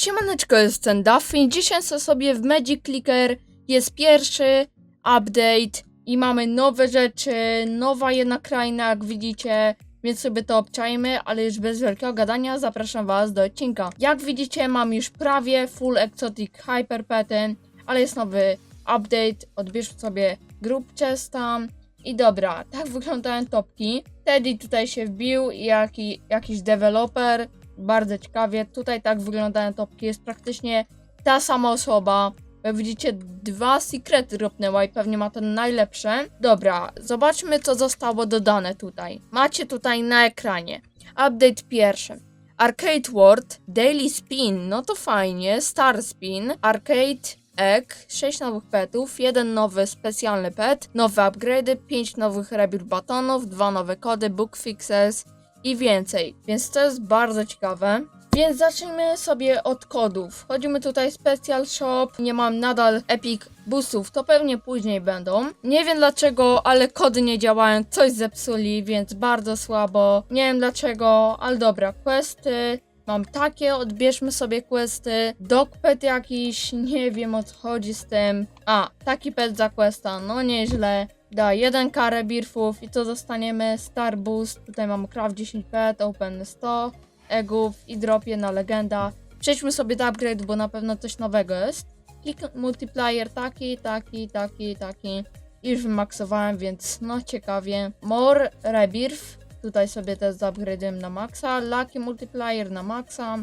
Siemaneczko, jestem Duffy. Dzisiaj sobie w Magic Clicker jest pierwszy update i mamy nowe rzeczy, nowa jedna kraina, jak widzicie, więc sobie to obczajmy, ale już bez wielkiego gadania zapraszam was do odcinka. Jak widzicie, mam już prawie full exotic hyper pattern, ale jest nowy update, odbierz sobie group chesta i dobra, tak wyglądają topki. Teddy tutaj się wbił i jaki, jakiś deweloper, bardzo ciekawie. Tutaj tak wyglądają topki. Jest praktycznie ta sama osoba. Jak widzicie, dwa sekrety dropnęła i pewnie ma ten najlepsze. Dobra, zobaczmy co zostało dodane tutaj. Macie tutaj na ekranie. Update pierwszy. Arcade World, Daily Spin, no to fajnie, Star Spin, Arcade Egg, 6 nowych petów, jeden nowy specjalny pet, nowe upgrade'y, 5 nowych rebuild batonów, dwa nowe kody, book fixes, i więcej. Więc to jest bardzo ciekawe. Więc zacznijmy sobie od kodów. Wchodzimy tutaj Special Shop. Nie mam nadal Epic Boostów, to pewnie później będą. Nie wiem dlaczego, ale kody nie działają. Coś zepsuli, więc bardzo słabo. Nie wiem dlaczego, ale dobra. Questy. Mam takie, odbierzmy sobie questy. Dog pet jakiś, nie wiem o co chodzi z tym. A, taki pet za questa, no nieźle. Da, jeden karę birfów i co dostaniemy? Star Boost, tutaj mamy craft 10 pet, open 100 eggów i drop jedna legenda. Przejdźmy sobie do upgrade, bo na pewno coś nowego jest. Klik multiplier taki, taki, taki, taki. Już wymaksowałem, więc no ciekawie. More rebirth, tutaj sobie też zaupgrade'uję na maksa. Lucky multiplier na maksa.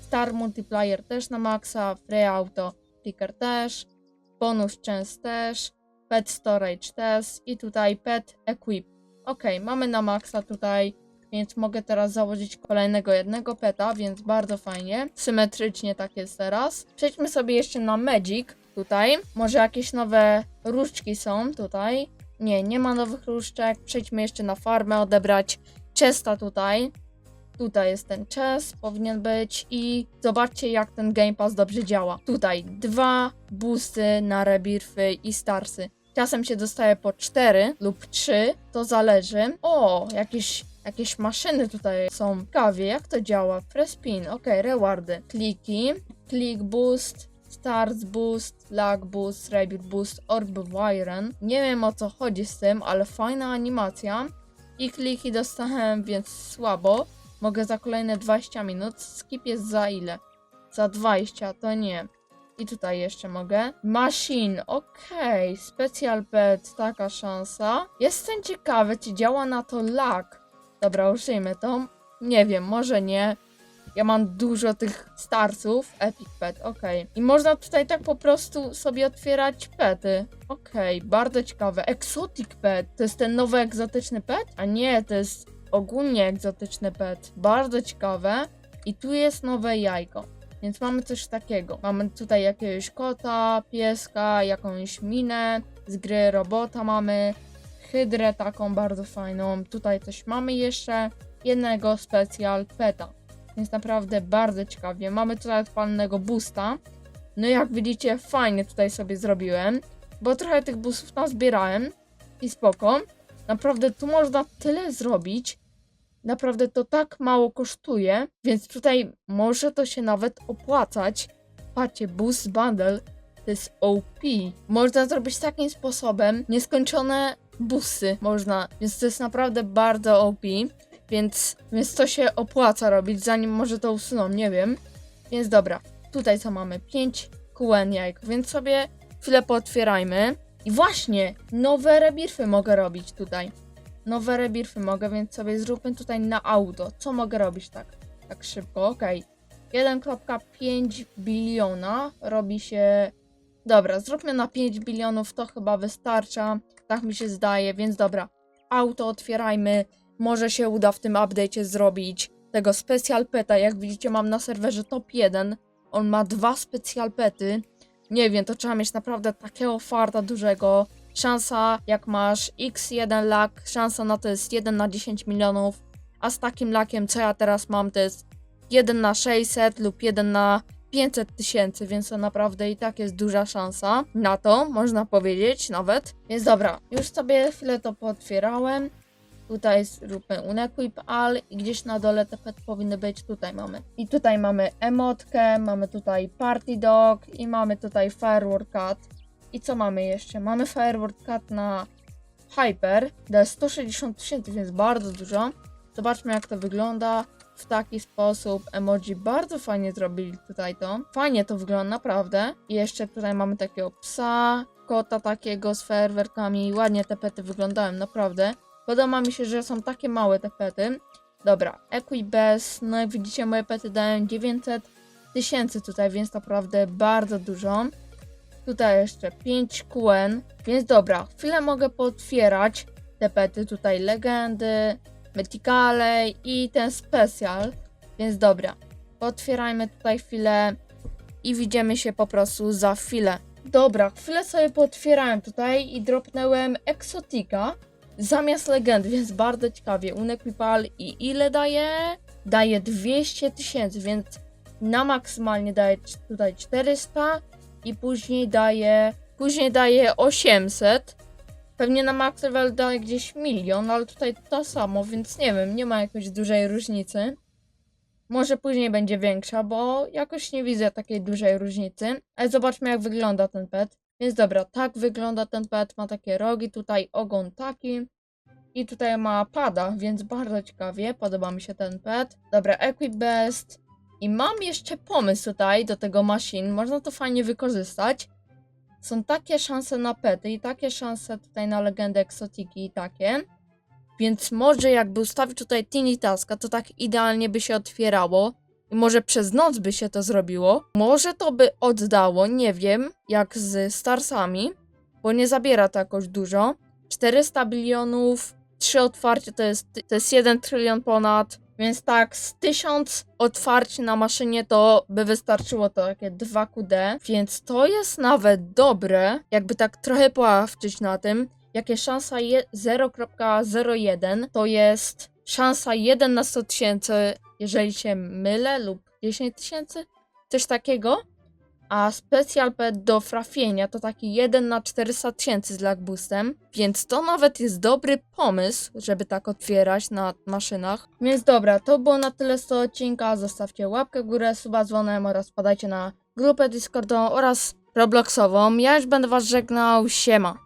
Star multiplier też na maksa. Free auto clicker też. Bonus chance też. Pet Storage też i tutaj Pet Equip. Ok, mamy na maksa tutaj, więc mogę teraz założyć kolejnego jednego peta, więc bardzo fajnie. Symetrycznie tak jest teraz. Przejdźmy sobie jeszcze na Magic tutaj. Może jakieś nowe różdżki są tutaj. Nie, nie ma nowych różdżek. Przejdźmy jeszcze na farmę, odebrać chesta tutaj. Tutaj jest ten chest, powinien być i zobaczcie jak ten Game Pass dobrze działa. Tutaj dwa boosty na rebirfy i starsy. Czasem się dostaje po 4 lub 3, to zależy. O, jakieś, jakieś maszyny tutaj są. Ciekawie, jak to działa? Frespin, ok, rewardy. Kliki, click boost, stars boost, lag boost, rebirth boost, orb wiren. Nie wiem o co chodzi z tym, ale fajna animacja. I kliki dostałem, więc słabo. Mogę za kolejne 20 minut. Skip jest za ile? Za 20, to nie. I tutaj jeszcze mogę. Machine, okej. Okay. Special pet, taka szansa. Jestem ciekawy, czy działa na to lag. Dobra, użyjmy to. Nie wiem, może nie. Ja mam dużo tych starców. Epic pet, okej. I można tutaj tak po prostu sobie otwierać pety. Okej, bardzo ciekawe. Exotic pet, to jest ten nowy egzotyczny pet? A nie, to jest ogólnie egzotyczny pet. Bardzo ciekawe. I tu jest nowe jajko. Więc mamy coś takiego. Mamy tutaj jakiegoś kota, pieska, jakąś minę, z gry robota mamy, hydrę taką bardzo fajną. Tutaj coś mamy jeszcze, jednego specjal peta. Więc naprawdę bardzo ciekawie. Mamy tutaj odpalonego boosta. No jak widzicie, fajnie tutaj sobie zrobiłem, bo trochę tych boostów nazbierałem i spoko. Naprawdę tu można tyle zrobić, naprawdę to tak mało kosztuje, więc tutaj może to się nawet opłacać. Patrzcie, Boost Bundle to jest OP. Można zrobić takim sposobem nieskończone busy można, więc to jest naprawdę bardzo OP, więc, więc to się opłaca robić, zanim może to usuną, nie wiem. Więc dobra, tutaj co mamy? 5 QN jajek, więc sobie chwilę pootwierajmy. I właśnie, nowe rebirfy mogę robić tutaj nowe rebirfy mogę, więc sobie zróbmy tutaj na auto. Co mogę robić tak, tak szybko? Ok. 1.5 biliona robi się... Dobra, zróbmy na 5 bilionów, to chyba wystarcza. Tak mi się zdaje, więc dobra. Auto otwierajmy. Może się uda w tym update'cie zrobić tego special peta. Jak widzicie mam na serwerze top 1. On ma dwa special pety. Nie wiem, to trzeba mieć naprawdę takiego farta dużego szansa jak masz x1 lak, szansa na to jest 1 na 10 milionów, a z takim lakiem co ja teraz mam to jest 1 na 600 lub 1 na 500 tysięcy, więc to naprawdę i tak jest duża szansa na to, można powiedzieć nawet. Więc dobra, już sobie chwilę to pootwierałem. Tutaj zróbmy unequip all i gdzieś na dole te pet powinny być. Tutaj mamy. I tutaj mamy emotkę, mamy tutaj party dog i mamy tutaj firework cat. I co mamy jeszcze? Mamy firework cat na hyper. Daje 160 tysięcy, więc bardzo dużo. Zobaczmy jak to wygląda w taki sposób. Emoji bardzo fajnie zrobili tutaj to. Fajnie to wygląda, naprawdę. I jeszcze tutaj mamy takiego psa, kota takiego z fajerwerkami. Ładnie te pety wyglądają, naprawdę. Podoba mi się, że są takie małe te pety. Dobra, Equibest, no i widzicie, moje pety dają 900 tysięcy tutaj, więc naprawdę bardzo dużo. Tutaj jeszcze 5 QN, więc dobra, chwilę mogę potwierać te pety, tutaj legendy, Mythicale i ten specjal, więc dobra, potwierajmy tutaj chwilę i widzimy się po prostu za chwilę. Dobra, chwilę sobie potwierałem tutaj i dropnąłem Exotica zamiast legendy, więc bardzo ciekawie. Unequipal i ile daje? Daje 200 tysięcy, więc na maksymalnie daje tutaj 400 i później daje, później daje 800. Pewnie na max level daje gdzieś milion, ale tutaj to samo, więc nie wiem, nie ma jakiejś dużej różnicy. Może później będzie większa, bo jakoś nie widzę takiej dużej różnicy. Ale zobaczmy jak wygląda ten pet. Więc dobra, tak wygląda ten pet. Ma takie rogi, tutaj ogon taki. I tutaj ma pada, więc bardzo ciekawie. Podoba mi się ten pet. Dobra, Equip Best. I mam jeszcze pomysł tutaj do tego machine. Można to fajnie wykorzystać. Są takie szanse na pety i takie szanse tutaj na legendę eksotiki i takie. Więc może jakby ustawić tutaj Tiny Taska, to tak idealnie by się otwierało. I może przez noc by się to zrobiło. Może to by oddało, nie wiem, jak z Starsami, bo nie zabiera to jakoś dużo. 400 bilionów, 3 otwarcie to jest, to jest 1 trylion ponad. Więc tak, z 1000 otwarć na maszynie to by wystarczyło to takie 2 QD. Więc to jest nawet dobre, jakby tak trochę poławczyć na tym. Jakie szansa je 0.01 to jest szansa 1 na 100 tysięcy, jeżeli się mylę, lub 10 tysięcy, coś takiego. A Special Pet do trafienia to taki 1 na 400 tysięcy z lag boostem, więc to nawet jest dobry pomysł, żeby tak otwierać na maszynach. Więc dobra, to było na tyle z tego odcinka. Zostawcie łapkę w górę, suba dzwonem oraz podajcie na grupę Discordową oraz Robloxową. Ja już będę was żegnał, siema.